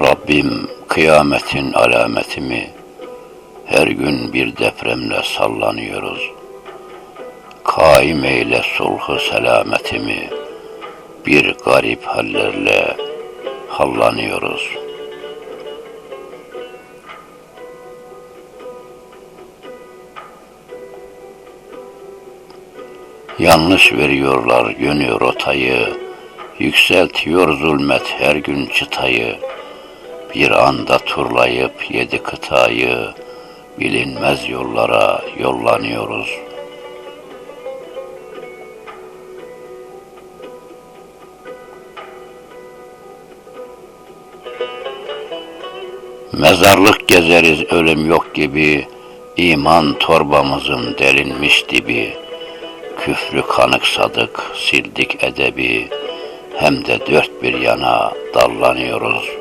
Rabbim kıyametin alametimi her gün bir depremle sallanıyoruz. Kaim eyle sulhu selametimi bir garip hallerle hallanıyoruz. Yanlış veriyorlar yönü rotayı, yükseltiyor zulmet her gün çıtayı. Bir anda turlayıp yedi kıtayı, bilinmez yollara yollanıyoruz. Mezarlık gezeriz ölüm yok gibi, iman torbamızın delinmiş dibi. Küfrü kanıksadık, sildik edebi, hem de dört bir yana dallanıyoruz.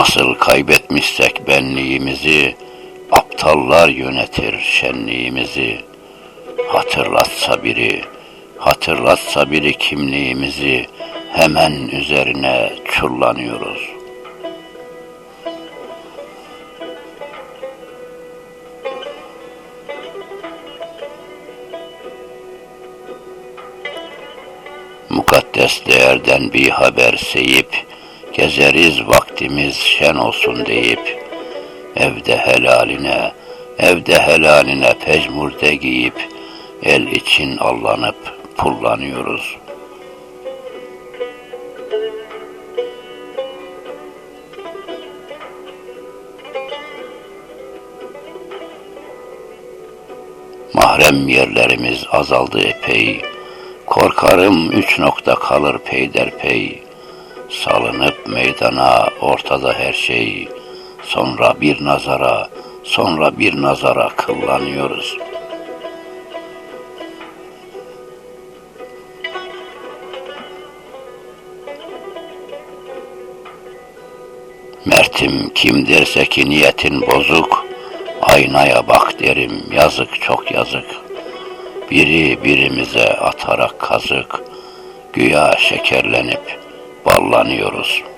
Nasıl kaybetmişsek benliğimizi, aptallar yönetir şenliğimizi. Hatırlatsa biri, hatırlatsa biri kimliğimizi, hemen üzerine çullanıyoruz. Mukaddes değerden bir haber seyip, gezeriz vaktimiz şen olsun deyip, evde helaline, evde helaline pecmurde giyip, el için allanıp pullanıyoruz. Mahrem yerlerimiz azaldı epey, korkarım üç nokta kalır peyderpey. Salınıp meydana ortada her şey, sonra bir nazara, sonra bir nazara kıllanıyoruz.'' Mertim kim derse ki niyetin bozuk, aynaya bak derim yazık çok yazık. Biri birimize atarak kazık, güya şekerlenip ballanıyoruz.''